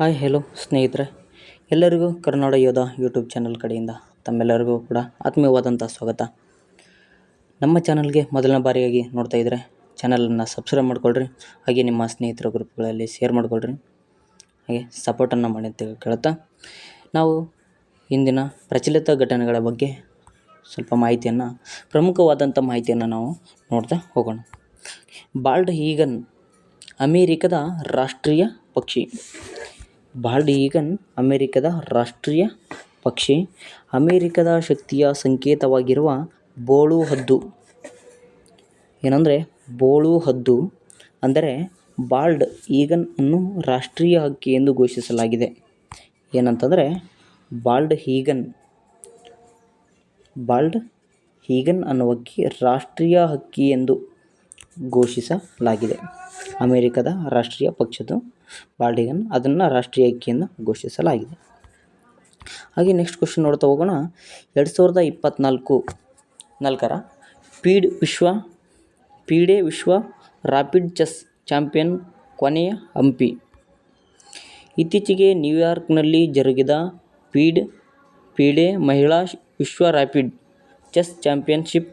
Hi hello ಸ್ನೇಹಿತರೆ, ಎಲ್ಲರಿಗೂ ಕರ್ನಾಡ ಯೋಧ ಯೂಟ್ಯೂಬ್ ಚಾನಲ್ ಕಡೆಯಿಂದ ತಮ್ಮೆಲ್ಲರಿಗೂ ಕೂಡ ಆತ್ಮೀಯವಾದಂಥ ಸ್ವಾಗತ. ನಮ್ಮ ಚಾನಲ್ಗೆ ಮೊದಲನೇ ಬಾರಿಯಾಗಿ ನೋಡ್ತಾ ಇದ್ದರೆ ಚಾನಲನ್ನು ಸಬ್ಸ್ಕ್ರೈಬ್ ಮಾಡ್ಕೊಳ್ರಿ, ಹಾಗೆ ನಿಮ್ಮ ಸ್ನೇಹಿತರ ಗ್ರೂಪ್ಗಳಲ್ಲಿ ಶೇರ್ ಮಾಡ್ಕೊಳ್ರಿ, ಹಾಗೆ ಸಪೋರ್ಟನ್ನು ಮಾಡಿ ಅಂತ ಕೇಳುತ್ತಾ ನಾವು ಇಂದಿನ ಪ್ರಚಲಿತ ಘಟನೆಗಳ ಬಗ್ಗೆ ಸ್ವಲ್ಪ ಮಾಹಿತಿಯನ್ನು, ಪ್ರಮುಖವಾದಂಥ ಮಾಹಿತಿಯನ್ನು ನಾವು ನೋಡ್ತಾ ಹೋಗೋಣ. ಬಾಲ್ಡ್ ಈಗನ್ ಅಮೇರಿಕದ ರಾಷ್ಟ್ರೀಯ ಪಕ್ಷಿ ಬಾಲ್ಡ್ ಈಗನ್ ಅಮೇರಿಕದ ರಾಷ್ಟ್ರೀಯ ಪಕ್ಷಿ. ಅಮೇರಿಕದ ಶಕ್ತಿಯ ಸಂಕೇತವಾಗಿರುವ ಬೋಳು ಹದ್ದು. ಏನಂದರೆ ಬೋಳು ಹದ್ದು ಅಂದರೆ ಬಾಲ್ಡ್ ಈಗನ್ ಅನ್ನು ರಾಷ್ಟ್ರೀಯ ಹಕ್ಕಿ ಎಂದು ಘೋಷಿಸಲಾಗಿದೆ. ಏನಂತಂದರೆ ಬಾಲ್ಡ್ ಹೀಗನ್. ಬಾಲ್ಡ್ ಹೀಗನ್ ಅನ್ನುವ ಹಕ್ಕಿ ರಾಷ್ಟ್ರೀಯ ಹಕ್ಕಿ ಎಂದು ಘೋಷಿಸಲಾಗಿದೆ. ಅಮೇರಿಕದ ರಾಷ್ಟ್ರೀಯ ಪಕ್ಷದ್ದು ಬಾಲ್ಡಿಗನ್ ಅದನ್ನು ರಾಷ್ಟ್ರೀಯ ಹಕ್ಕಿಯಿಂದ ಘೋಷಿಸಲಾಗಿದೆ. ಹಾಗೆ ನೆಕ್ಸ್ಟ್ ಕ್ವಶನ್ ನೋಡ್ತಾ ಹೋಗೋಣ. ಎರಡು ಸಾವಿರದ ಇಪ್ಪತ್ತ್ನಾಲ್ಕು ನಾಲ್ಕರ ಪೀಡ್ ವಿಶ್ವ, ಪೀಡೆ ವಿಶ್ವ ರಾಪಿಡ್ ಚೆಸ್ ಚಾಂಪಿಯನ್ ಕೊನೆಯ ಹಂಪಿ. ಇತ್ತೀಚೆಗೆ ನ್ಯೂಯಾರ್ಕ್ನಲ್ಲಿ ಜರುಗಿದ ಪೀಡ್, ಪೀಡೆ ಮಹಿಳಾ ವಿಶ್ವ ರಾಪಿಡ್ ಚೆಸ್ ಚಾಂಪಿಯನ್ಶಿಪ್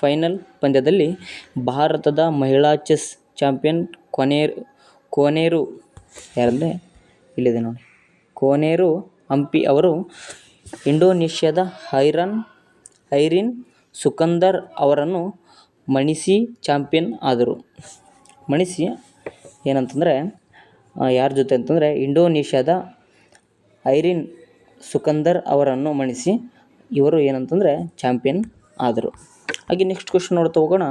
ಫೈನಲ್ ಪಂದ್ಯದಲ್ಲಿ ಭಾರತದ ಮಹಿಳಾ ಚೆಸ್ ಚಾಂಪಿಯನ್ ಕೊನೇರು, ಕೋನೇರು ಯಾರಂದರೆ ಇಲ್ಲಿದೆ ನೋಡಿ. ಕೋನೇರು ಹಂಪಿ ಅವರು ಇಂಡೋನೇಷ್ಯಾದ ಹೈರನ್ ಐರಿನ್ ಸುಕಂದರ್ ಅವರನ್ನು ಮಣಿಸಿ ಚಾಂಪಿಯನ್ ಆದರು. ಮಣಿಸಿ ಏನಂತಂದರೆ ಯಾರ ಜೊತೆ ಅಂತಂದರೆ, ಇಂಡೋನೇಷ್ಯಾದ ಐರಿನ್ ಸುಕಂದರ್ ಅವರನ್ನು ಮಣಿಸಿ ಇವರು ಏನಂತಂದರೆ ಚಾಂಪಿಯನ್ ಆದರು. ಹಾಗೆ ನೆಕ್ಸ್ಟ್ ಕ್ವಶನ್ ನೋಡ್ತಾ ಹೋಗೋಣ.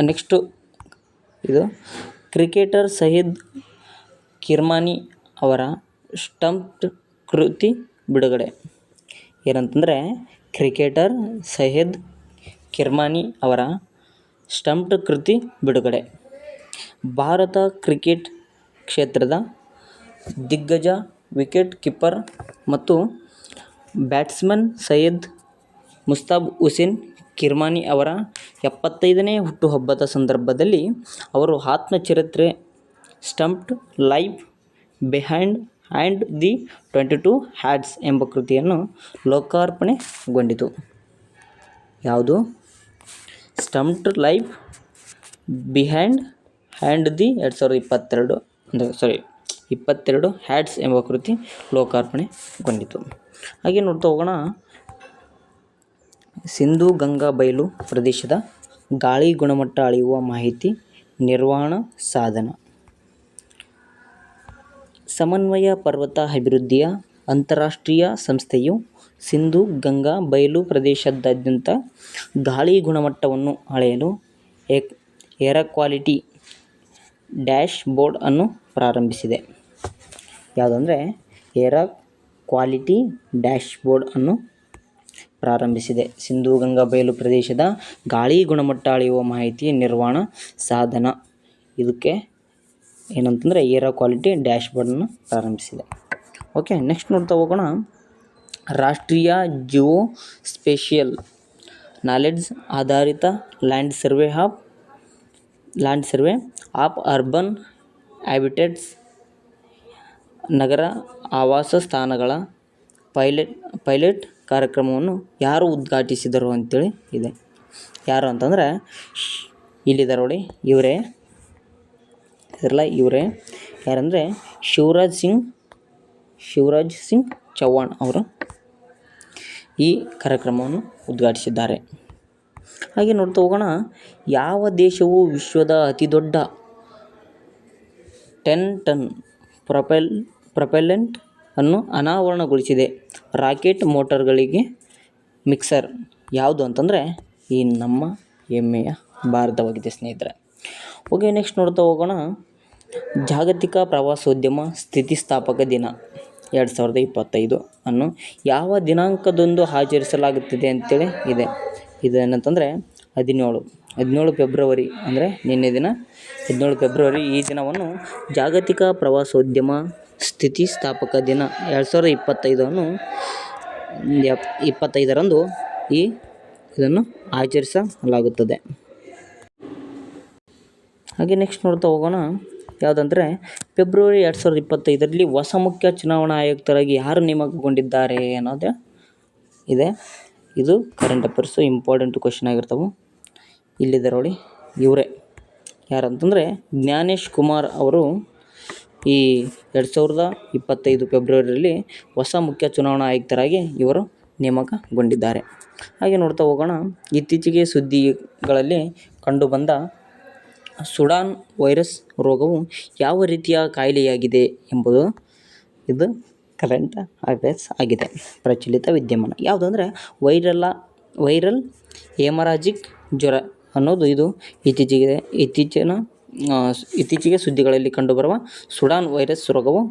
ನೆಕ್ಸ್ಟು ಇದು ಕ್ರಿಕೆಟರ್ ಸಹೀದ್ ಕಿರ್ಮಾನಿ ಅವರ ಸ್ಟಂಪ್ಡ್ ಕೃತಿ ಬಿಡುಗಡೆ. ಏನಂತಂದರೆ, ಕ್ರಿಕೆಟರ್ ಸಹೀದ್ ಕಿರ್ಮಾನಿ ಅವರ ಸ್ಟಂಪ್ಡ್ ಕೃತಿ ಬಿಡುಗಡೆ. ಭಾರತ ಕ್ರಿಕೆಟ್ ಕ್ಷೇತ್ರದ ದಿಗ್ಗಜ ವಿಕೆಟ್ ಕೀಪರ್ ಮತ್ತು ಬ್ಯಾಟ್ಸ್ಮನ್ ಸೈಯದ್ ಮುಸ್ತಾಬ್ ಹುಸೇನ್ ಕಿರ್ಮಾನಿ ಅವರ ಎಪ್ಪತ್ತೈದನೇ ಹುಟ್ಟುಹಬ್ಬದ ಸಂದರ್ಭದಲ್ಲಿ ಅವರು ಆತ್ಮಚರಿತ್ರೆ stumped life behind and the twenty two hats ಎಂಬ ಕೃತಿಯನ್ನು ಲೋಕಾರ್ಪಣೆಗೊಂಡಿತು. ಯಾವುದು? Stumped life behind hand the ಎರಡು ಸಾವಿರದ ಇಪ್ಪತ್ತೆರಡು ಅಂದರೆ ಸಾರಿ ಇಪ್ಪತ್ತೆರಡು ಹ್ಯಾಟ್ಸ್ ಎಂಬ ಕೃತಿ ಲೋಕಾರ್ಪಣೆಗೊಂಡಿತು. ಹಾಗೆ ನೋಡ್ತಾ ಹೋಗೋಣ. ಸಿಂಧು ಗಂಗಾ ಬಯಲು ಪ್ರದೇಶದ ಗಾಳಿ ಗುಣಮಟ್ಟ ಅಳೆಯುವ ಮಾಹಿತಿ ನಿರ್ವಹಣಾ ಸಾಧನ. ಸಮನ್ವಯ ಪರ್ವತ ಅಭಿವೃದ್ಧಿಯ ಅಂತಾರಾಷ್ಟ್ರೀಯ ಸಂಸ್ಥೆಯು ಸಿಂಧು ಗಂಗಾ ಬಯಲು ಪ್ರದೇಶದಾದ್ಯಂತ ಗಾಳಿ ಗುಣಮಟ್ಟವನ್ನು ಅಳೆಯಲು ಏಕ್ ಏರ ಕ್ವಾಲಿಟಿ ಡ್ಯಾಶ್ ಬೋರ್ಡ್ ಅನ್ನು ಪ್ರಾರಂಭಿಸಿದೆ. ಯಾವುದಂದರೆ ಏರ ಕ್ವಾಲಿಟಿ ಡ್ಯಾಶ್ ಬೋರ್ಡ್ ಅನ್ನು ಪ್ರಾರಂಭಿಸಿದೆ. ಸಿಂಧೂ ಗಂಗಾ ಬಯಲು ಪ್ರದೇಶದ ಗಾಳಿ ಗುಣಮಟ್ಟ ಅಳೆಯುವ ಮಾಹಿತಿ ನಿರ್ವಹಣ ಸಾಧನ. ಇದಕ್ಕೆ ಏನಂತಂದರೆ ಏರೋ ಕ್ವಾಲಿಟಿ ಡ್ಯಾಶ್ ಬೋರ್ಡನ್ನು ಪ್ರಾರಂಭಿಸಿದೆ. ಓಕೆ, ನೆಕ್ಸ್ಟ್ ನೋಡ್ತಾ ಹೋಗೋಣ. ರಾಷ್ಟ್ರೀಯ ಜಿಯೋ ಸ್ಪೇಷಿಯಲ್ ನಾಲೆಡ್ಜ್ ಆಧಾರಿತ land survey of land survey of urban habitats ನಗರ ಆವಾಸ ಸ್ಥಾನಗಳ ಪೈಲೆಟ್, ಪೈಲಟ್ ಕಾರ್ಯಕ್ರಮವನ್ನು ಯಾರು ಉದ್ಘಾಟಿಸಿದರು ಅಂತೇಳಿ ಇದೆ. ಯಾರು ಅಂತಂದರೆ ಇಲ್ಲಿದ್ದಾರೆ ನೋಡಿ, ಇವರೇ. ಇರಲ್ಲ ಇವರೇ. ಯಾರಂದರೆ, ಶಿವರಾಜ್ ಸಿಂಗ್ ಶಿವರಾಜ್ ಸಿಂಗ್ ಚೌಹಾಣ್ ಅವರು ಈ ಕಾರ್ಯಕ್ರಮವನ್ನು ಉದ್ಘಾಟಿಸಿದ್ದಾರೆ. ಹಾಗೆ ನೋಡ್ತಾ ಹೋಗೋಣ, ಯಾವ ದೇಶವು ವಿಶ್ವದ ಅತಿ ದೊಡ್ಡ ಟೆನ್ ಟನ್ ಪ್ರೊಪೆಲ್ ಪ್ರೊಪೆಲೆಂಟ್ ಅನ್ನು ಅನಾವರಣಗೊಳಿಸಿದೆ. Rocket ಮೋಟರ್ಗಳಿಗೆ mixer. ಯಾವುದು ಅಂತಂದರೆ, ಈ ನಮ್ಮ ಹೆಮ್ಮೆಯ ಭಾರತವಾಗಿದೆ ಸ್ನೇಹಿತರೆ. ಓಕೆ, ನೆಕ್ಸ್ಟ್ ನೋಡ್ತಾ ಹೋಗೋಣ. ಜಾಗತಿಕ ಪ್ರವಾಸೋದ್ಯಮ ಸ್ಥಿತಿಸ್ಥಾಪಕ ದಿನ ಎರಡು ಸಾವಿರದ ಇಪ್ಪತ್ತೈದು ಅನ್ನು ಯಾವ ದಿನಾಂಕದಂದು ಆಚರಿಸಲಾಗುತ್ತದೆ ಅಂತೇಳಿ ಇದೆ. ಇದೇನಂತಂದರೆ, ಹದಿನೇಳು. ಹದಿನೇಳು ಫೆಬ್ರವರಿ ಅಂದರೆ ನಿನ್ನೆ ದಿನ. ಹದಿನೇಳು ಫೆಬ್ರವರಿ ಈ ದಿನವನ್ನು ಜಾಗತಿಕ ಪ್ರವಾಸೋದ್ಯಮ ಸ್ಥಿತಿಸ್ಥಾಪಕ ದಿನ ಎರಡು ಸಾವಿರದ ಇಪ್ಪತ್ತೈದನ್ನು, ಎಪ್, ಇಪ್ಪತ್ತೈದರಂದು ಈ ಇದನ್ನು ಆಚರಿಸಲಾಗುತ್ತದೆ. ಹಾಗೆ ನೆಕ್ಸ್ಟ್ ನೋಡ್ತಾ ಹೋಗೋಣ. ಯಾವುದಂದರೆ, ಫೆಬ್ರವರಿ ಎರಡು ಸಾವಿರದ ಇಪ್ಪತ್ತೈದರಲ್ಲಿ ಹೊಸ ಮುಖ್ಯ ಚುನಾವಣಾ ಆಯುಕ್ತರಾಗಿ ಯಾರು ನೇಮಕಗೊಂಡಿದ್ದಾರೆ ಅನ್ನೋದೇ ಇದೆ. ಇದು ಕರೆಂಟ್ ಅಫೇರ್ಸು ಇಂಪಾರ್ಟೆಂಟ್ ಕ್ವಶನ್ ಆಗಿರ್ತವೆ. ಇಲ್ಲಿದೆ ನೋಡಿ ಇವರೇ. ಯಾರಂತಂದರೆ, ಜ್ಞಾನೇಶ್ ಕುಮಾರ್ ಅವರು ಈ ಎರಡು ಸಾವಿರದ ಇಪ್ಪತ್ತೈದು ಫೆಬ್ರವರಿಯಲ್ಲಿ ಹೊಸ ಮುಖ್ಯ ಚುನಾವಣಾ ಆಯುಕ್ತರಾಗಿ ಇವರು ನೇಮಕಗೊಂಡಿದ್ದಾರೆ. ಹಾಗೆ ನೋಡ್ತಾ ಹೋಗೋಣ. ಇತ್ತೀಚೆಗೆ ಸುದ್ದಿಗಳಲ್ಲಿ ಕಂಡುಬಂದ ಸುಡಾನ್ ವೈರಸ್ ರೋಗವು ಯಾವ ರೀತಿಯ ಕಾಯಿಲೆಯಾಗಿದೆ ಎಂಬುದು ಇದು ಕರೆಂಟ್ ಅಫೇರ್ಸ್ ಆಗಿದೆ. ಪ್ರಚಲಿತ ವಿದ್ಯಮಾನ. ಯಾವುದಂದರೆ ವೈರಲ್ಲ ವೈರಲ್ ಹೇಮರಾಜಿಕ್ ಜ್ವರ ಅನ್ನೋದು ಇದು ಇತ್ತೀಚೆಗೆ, ಇತ್ತೀಚಿನ ಇತ್ತೀಚೆಗೆ ಸುದ್ದಿಗಳಲ್ಲಿ ಕಂಡುಬರುವ ಸುಡಾನ್ ವೈರಸ್ ರೋಗವು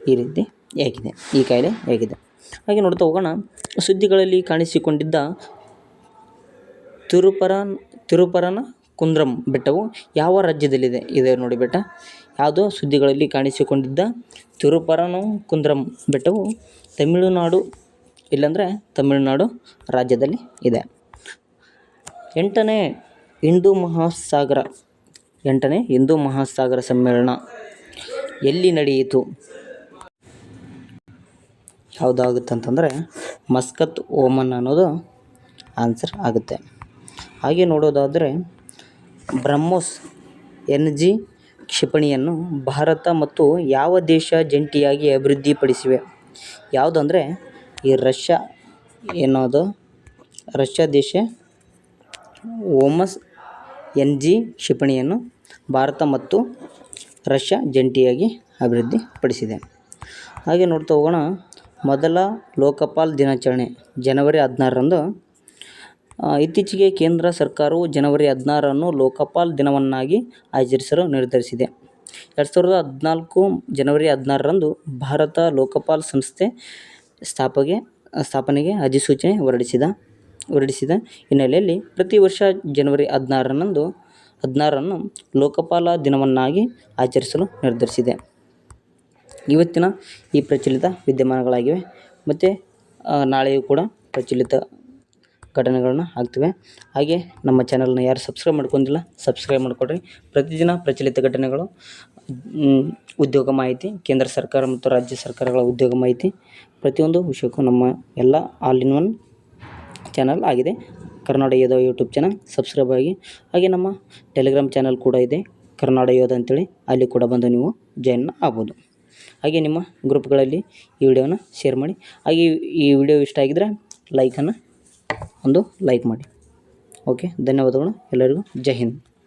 ಈ ರೀತಿ ಹೇಗಿದೆ ಈ ಕಾಯಿಲೆ ಹೇಗಿದೆ ಹಾಗೆ ನೋಡ್ತಾ ಹೋಗೋಣ. ಸುದ್ದಿಗಳಲ್ಲಿ ಕಾಣಿಸಿಕೊಂಡಿದ್ದ ತಿರುಪರನ್, ತಿರುಪರನ ಕುಂದ್ರಂ ಬೆಟ್ಟವು ಯಾವ ರಾಜ್ಯದಲ್ಲಿದೆ? ಇದೆ ನೋಡಿ ಬೆಟ್ಟ. ಯಾವುದೋ ಸುದ್ದಿಗಳಲ್ಲಿ ಕಾಣಿಸಿಕೊಂಡಿದ್ದ ತಿರುಪರನ ಕುಂದ್ರಂ ಬೆಟ್ಟವು ತಮಿಳುನಾಡು, ಇಲ್ಲಾಂದರೆ ತಮಿಳುನಾಡು ರಾಜ್ಯದಲ್ಲಿ ಇದೆ. ಎಂಟನೇ ಹಿಂದೂ ಮಹಾಸಾಗರ ಎಂಟನೇ ಹಿಂದೂ ಮಹಾಸಾಗರ ಸಮ್ಮೇಳನ ಎಲ್ಲಿ ನಡೆಯಿತು? ಯಾವುದಾಗುತ್ತೆ ಅಂತಂದರೆ ಮಸ್ಕತ್ ಓಮನ್ ಅನ್ನೋದು ಆನ್ಸರ್ ಆಗುತ್ತೆ. ಹಾಗೆ ನೋಡೋದಾದರೆ ಬ್ರಹ್ಮೋಸ್ ಎನ್ ಜಿ ಕ್ಷಿಪಣಿಯನ್ನು ಭಾರತ ಮತ್ತು ಯಾವ ದೇಶ ಜಂಟಿಯಾಗಿ ಅಭಿವೃದ್ಧಿಪಡಿಸಿವೆ? ಯಾವುದಂದರೆ ಈ ರಷ್ಯಾ ಏನೋದು ರಷ್ಯಾ ದೇಶ ಓಮಸ್ ಎನ್ ಜಿ ಕ್ಷಿಪಣಿಯನ್ನು ಭಾರತ ಮತ್ತು ರಷ್ಯಾ ಜಂಟಿಯಾಗಿ ಅಭಿವೃದ್ಧಿಪಡಿಸಿದೆ. ಹಾಗೆ ನೋಡ್ತಾ ಹೋಗೋಣ. ಮೊದಲ ಲೋಕಪಾಲ್ ದಿನಾಚರಣೆ ಜನವರಿ ಹದಿನಾರರಂದು. ಇತ್ತೀಚೆಗೆ ಕೇಂದ್ರ ಸರ್ಕಾರವು ಜನವರಿ ಹದಿನಾರನ್ನು ಲೋಕಪಾಲ್ ದಿನವನ್ನಾಗಿ ಆಚರಿಸಲು ನಿರ್ಧರಿಸಿದೆ. ಎರಡು ಸಾವಿರದ ಹದಿನಾಲ್ಕು ಜನವರಿ ಹದಿನಾರರಂದು ಭಾರತ ಲೋಕಪಾಲ್ ಸಂಸ್ಥೆ ಸ್ಥಾಪಗೆ, ಸ್ಥಾಪನೆಗೆ ಅಧಿಸೂಚನೆ ಹೊರಡಿಸಿದ ಹೊರಡಿಸಿದ ಹಿನ್ನೆಲೆಯಲ್ಲಿ ಪ್ರತಿ ವರ್ಷ ಜನವರಿ ಹದಿನಾರರಂದು ಹದಿನಾರನ್ನು ಲೋಕಪಾಲ ದಿನವನ್ನಾಗಿ ಆಚರಿಸಲು ನಿರ್ಧರಿಸಿದೆ. ಇವತ್ತಿನ ಈ ಪ್ರಚಲಿತ ವಿದ್ಯಮಾನಗಳಾಗಿವೆ. ಮತ್ತು ನಾಳೆಯೂ ಕೂಡ ಪ್ರಚಲಿತ ಘಟನೆಗಳನ್ನ ಆಗ್ತಿವೆ. ಹಾಗೆ ನಮ್ಮ ಚಾನಲ್ನ ಯಾರು ಸಬ್ಸ್ಕ್ರೈಬ್ ಮಾಡ್ಕೊಂಡಿಲ್ಲ, ಸಬ್ಸ್ಕ್ರೈಬ್ ಮಾಡಿಕೊಡ್ರಿ. ಪ್ರತಿದಿನ ಪ್ರಚಲಿತ ಘಟನೆಗಳು ಉದ್ಯೋಗ ಮಾಹಿತಿ, ಕೇಂದ್ರ ಸರ್ಕಾರ ಮತ್ತು ರಾಜ್ಯ ಸರ್ಕಾರಗಳ ಉದ್ಯೋಗ ಮಾಹಿತಿ ಪ್ರತಿಯೊಂದು ವಿಷಯಕ್ಕೂ ನಮ್ಮ ಎಲ್ಲ ಆಲ್ ಇನ್ ಒನ್ ಚಾನಲ್ ಆಗಿದೆ. ಕರ್ನಾಡ ಯೋಧ ಯೂಟ್ಯೂಬ್ ಚಾನಲ್ ಸಬ್ಸ್ಕ್ರೈಬ್ ಆಗಿ, ಹಾಗೆ ನಮ್ಮ ಟೆಲಿಗ್ರಾಮ್ ಚಾನಲ್ ಕೂಡ ಇದೆ ಕರ್ನಾಡ ಯೋಧ ಅಂತೇಳಿ ಅಲ್ಲಿ ಕೂಡ ಬಂದು ನೀವು ಜಾಯಿನ್ ಆಗ್ಬೋದು. ಹಾಗೆ ನಿಮ್ಮ ಗ್ರೂಪ್ಗಳಲ್ಲಿ ಈ ವಿಡಿಯೋನ ಶೇರ್ ಮಾಡಿ, ಹಾಗೆ ಈ- ವಿಡಿಯೋ ಇಷ್ಟ ಆಗಿದ್ದರೆ ಲೈಕನ್ನು ಒಂದು ಲೈಕ್ ಮಾಡಿ. ಓಕೆ ಧನ್ಯವಾದಗಳು ಎಲ್ಲರಿಗೂ. ಜೈ ಹಿಂದ್.